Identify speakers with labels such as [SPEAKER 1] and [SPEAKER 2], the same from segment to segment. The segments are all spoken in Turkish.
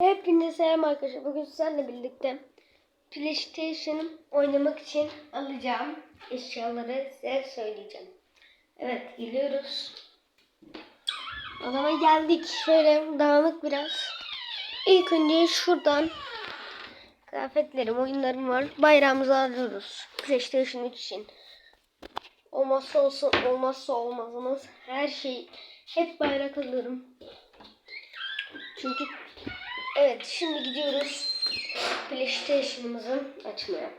[SPEAKER 1] Hepinize selam arkadaşlar. Bugün sizlerle birlikte PlayStation oynamak için alacağım eşyaları size söyleyeceğim. Evet gidiyoruz. Adama geldik. Şöyle dağınık biraz. İlk önce şuradan kıyafetlerim, oyunlarım var. Bayrağımızı alıyoruz. PlayStation 3 için. Olmazsa olsun, olmazsa olmazımız her şey. Hep bayrak alıyorum. Çünkü Evet şimdi gidiyoruz PlayStation'ımızı açmaya.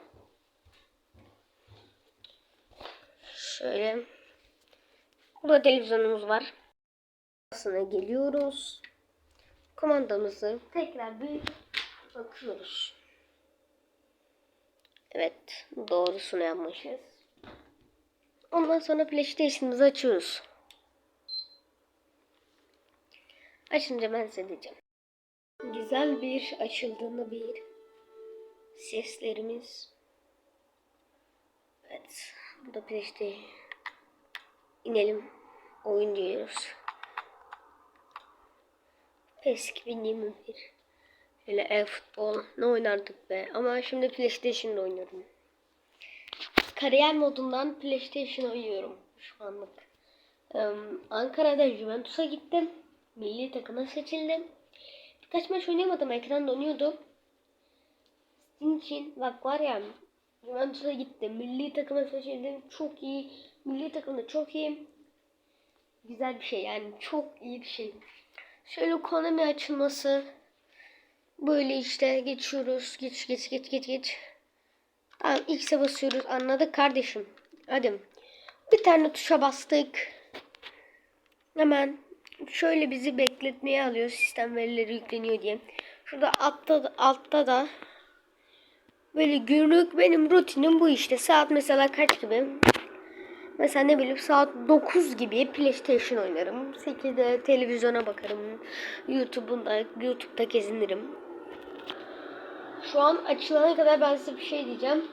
[SPEAKER 1] Şöyle. Burada televizyonumuz var. Aslında geliyoruz. Komandamızı tekrar bir bakıyoruz. Evet doğrusunu yapmışız. Ondan sonra PlayStation'ımızı açıyoruz. Açınca ben size diyeceğim. Güzel bir açıldığında bir seslerimiz. Evet. Burada PlayStation. inelim. Oyun diyoruz. PES 2021. Şöyle e-futbol ne oynardık be. Ama şimdi PlayStation'da oynuyorum. Kariyer modundan PlayStation oynuyorum şu anlık. Ee, Ankara'da Juventus'a gittim. Milli takıma seçildim. Birkaç maç oynayamadım. Ekran donuyordu. Sizin için bak var ya Juventus'a gittim. Milli takıma seçildim. Çok iyi. Milli takımda çok iyi. Güzel bir şey yani. Çok iyi bir şey. Şöyle Konami açılması. Böyle işte geçiyoruz. Geç geç geç geç geç. Tamam X'e basıyoruz. Anladık kardeşim. Hadi. Bir tane tuşa bastık. Hemen şöyle bizi bekletmeye alıyor sistem verileri yükleniyor diye. Şurada altta, altta da böyle günlük benim rutinim bu işte. Saat mesela kaç gibi? Mesela ne bileyim saat 9 gibi PlayStation oynarım. 8'de televizyona bakarım. YouTube'unda YouTube'da gezinirim. Şu an açılana kadar ben size bir şey diyeceğim.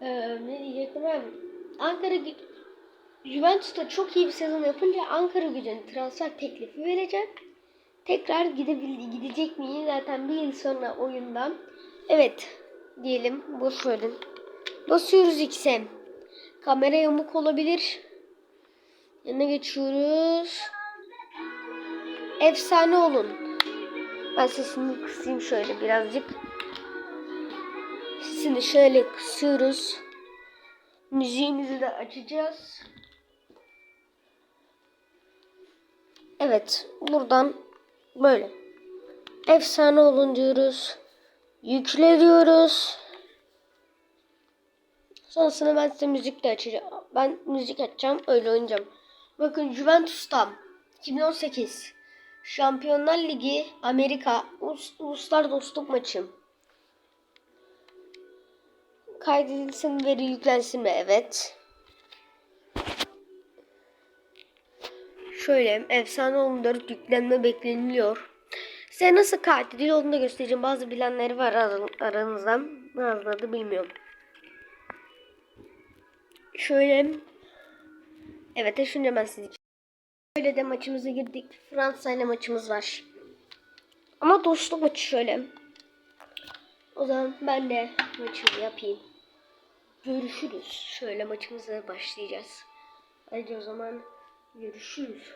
[SPEAKER 1] Ee, ne diyecektim ben? Ankara Juventus'ta çok iyi bir sezon yapınca Ankara gücüne transfer teklifi verecek. Tekrar gidebildi, gidecek mi? Zaten bir yıl sonra oyundan. Evet diyelim boş verin. Basıyoruz X'e. Kamera yamuk olabilir. Yanına geçiyoruz. Efsane olun. Ben sesini kısayım şöyle birazcık. Sesini şöyle kısıyoruz. Müziğimizi de açacağız. Evet. Buradan böyle. Efsane olun diyoruz. Yükle diyoruz. Sonrasında ben size müzik de açacağım. Ben müzik açacağım. Öyle oynayacağım. Bakın Juventus'ta 2018 Şampiyonlar Ligi Amerika Ulus, Uluslar Dostluk maçı. Kaydedilsin veri yüklensin mi? Evet. Şöyle efsane 14 yüklenme bekleniliyor. Size nasıl kaydediliyor onu da göstereceğim. Bazı bilenleri var aranızda. Bazıları da bilmiyorum. Şöyle Evet düşünce ben sizi Şöyle de maçımıza girdik. Fransa ile maçımız var. Ama dostluk maçı şöyle. O zaman ben de maçımı yapayım. Görüşürüz. Şöyle maçımıza başlayacağız. Hadi o zaman görüşürüz.